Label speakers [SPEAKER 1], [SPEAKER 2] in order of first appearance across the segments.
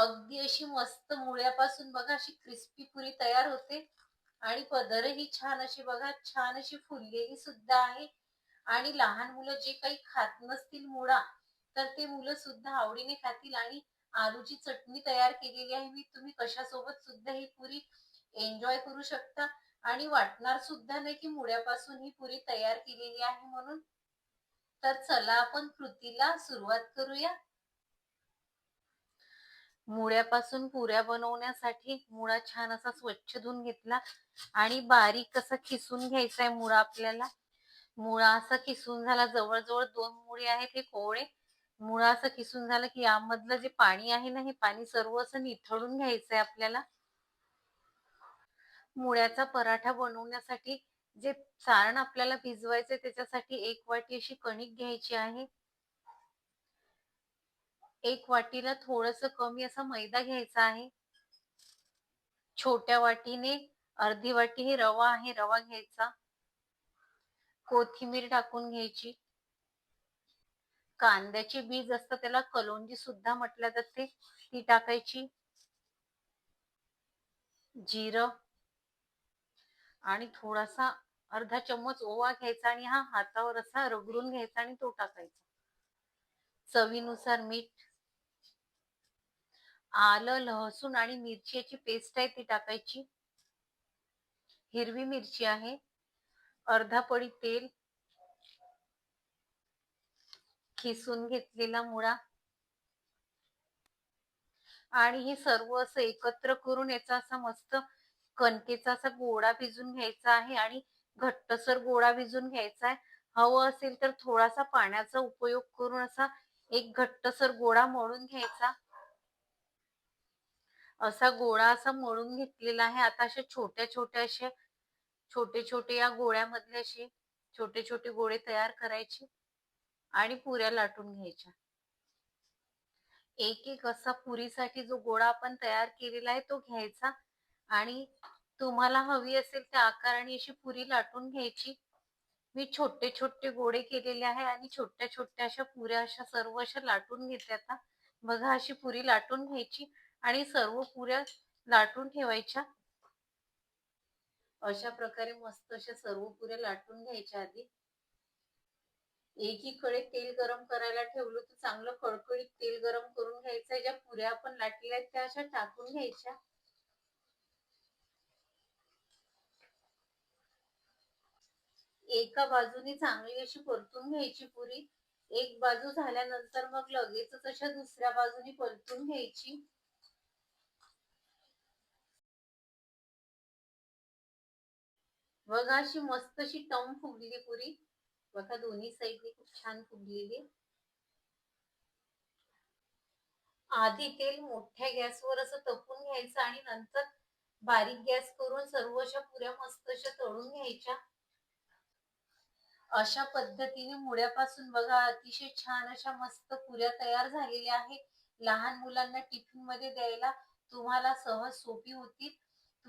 [SPEAKER 1] अगदी अशी मस्त मुळ्यापासून बघा अशी क्रिस्पी पुरी तयार होते. आणि पदरही छान अशी बघा छान अशी फुललेली सुद्धा आहे. आणि लहान मुलं जे काही खात नसतील मुळा तर ते मुलं सुद्धा आवडीने खातील. आणि आलूची चटणी तयार केलेली आहे मी. तुम्ही कशासोबत सुद्धा ही पुरी एन्जॉय करू शकता. आणि वाटणार सुद्धा नाही की मुळ्यापासून ही पुरी तयार केलेली आहे म्हणून. तर चला आपण कृतीला सुरुवात करूया. मुळ्यापासून पुऱ्या बनवण्यासाठी मुळा छान असा स्वच्छ धुवून घेतला आणि बारीक असा खिसून घ्यायचा आहे मुळा आपल्याला. मुळा असा किसून झाला जवळजवळ दोन मुळे आहेत हे कोवळे. मुळा असं किसून झालं की यामधलं जे पाणी आहे ना हे पाणी सर्व असं निथळून घ्यायचंय आपल्याला. मुळ्याचा पराठा बनवण्यासाठी जे सारण आपल्याला भिजवायचंय त्याच्यासाठी एक वाटी अशी कणिक घ्यायची आहे. एक वाटीला थोडस कमी असा मैदा घ्यायचा आहे. छोट्या वाटीने अर्धी वाटी हे रवा आहे रवा घ्यायचा. कोथिंबीर टाकून घ्यायची. कांद्याची बीज असतं त्याला कलोंजी सुद्धा म्हटल्या जाते. ती टाकायची. जिरं. आणि थोडासा अर्धा चम्मच ओवा घ्यायचा आणि हा हातावर असा रगडून घ्यायचा आणि तो टाकायचा. चवीनुसार मीठ आलं लहसून आणि मिरचीची पेस्ट आहे ती टाकायची. हिरवी मिरची आहे. अर्धा पडी तेल. खिसून घेतलेला मुळा. आणि हे सर्व असं एकत्र करून याचा असा मस्त कणकेचा असा गोळा भिजून घ्यायचा आहे आणि घट्टसर गोळा भिजून घ्यायचा आहे. हवं असेल तर थोडासा पाण्याचा उपयोग करून असा एक घट्टसर गोळा मळून घ्यायचा. असा गोळा असा मळून घेतलेला आहे. आता असे छोट्या छोट्या असे छोटे छोटे या गोळ्यामधले असे छोटे छोटे गोळे तयार करायचे आणि पुऱ्या लाटून घ्यायच्या. एक एक असा पुरीसाठी जो गोळा आपण तयार केलेला आहे तो घ्यायचा आणि तुम्हाला हवी असेल त्या आकाराने अशी पुरी लाटून घ्यायची. मी छोटे छोटे गोळे केलेले आहे आणि छोट्या छोट्या अशा पुऱ्या अशा सर्व अशा लाटून घेतल्या आता. बघा अशी पुरी लाटून घ्यायची आणि सर्व पुऱ्या लाटून ठेवायच्या. अशा प्रकारे मस्त अशा सर्व पुऱ्या लाटून घ्यायच्या आधी. एकीकडे तेल गरम करायला ठेवलं तर चांगलं कडकडीत तेल गरम करून घ्यायचं. ज्या पुऱ्या आपण लाटलेल्या आहेत त्या अशा टाकून घ्यायच्या. एका बाजूने चांगली अशी परतून घ्यायची पुरी. एक बाजू झाल्यानंतर मग लगेचच अशा दुसऱ्या बाजूने परतून घ्यायची. बघा अशी मस्त अशी टम फुगलेली पुरी. बघा दोन्ही साईडने खूप छान फुगलेली. आधी तेल मोठ्या गॅसवर असं तपून घ्यायचं आणि नंतर बारीक गॅस करून सर्व अशा पुऱ्या मस्त अशा तळून घ्यायच्या. अशा पद्धतीने मुळ्यापासून बघा अतिशय छान अशा मस्त पुऱ्या तयार झालेल्या आहेत. लहान मुलांना टिफिनमध्ये द्यायला तुम्हाला सहज सोपी होतील.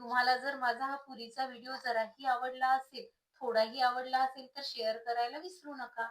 [SPEAKER 1] तुम्हाला जर माझा हा पुरीचा व्हिडिओ जराही आवडला असेल थोडाही आवडला असेल तर शेअर करायला विसरू नका.